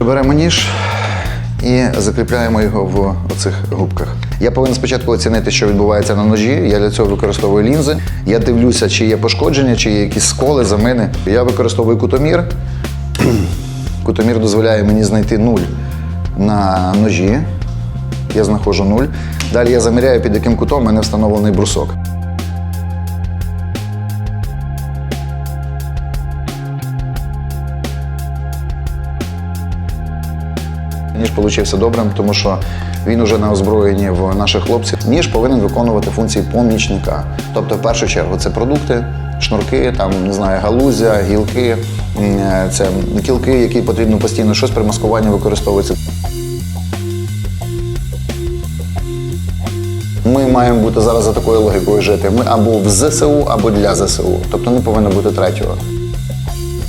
Беремо ніж і закріпляємо його в оцих губках. Я повинен спочатку оцінити, що відбувається на ножі. Я для цього використовую лінзи. Я дивлюся, чи є пошкодження, чи є якісь сколи, замини. Я використовую кутомір. Кутомір дозволяє мені знайти нуль на ножі. Я знаходжу нуль. Далі я заміряю, під яким кутом в мене встановлений брусок. Ніж получився добрим, тому що він уже на озброєнні в наших хлопців. Ніж повинен виконувати функції помічника. Тобто, в першу чергу, це продукти, шнурки, там не знаю, галузя, гілки, це кілки, які потрібно постійно щось при маскуванні використовується. Ми маємо бути зараз за такою логікою жити. Ми або в ЗСУ, або для ЗСУ. Тобто не повинно бути третього.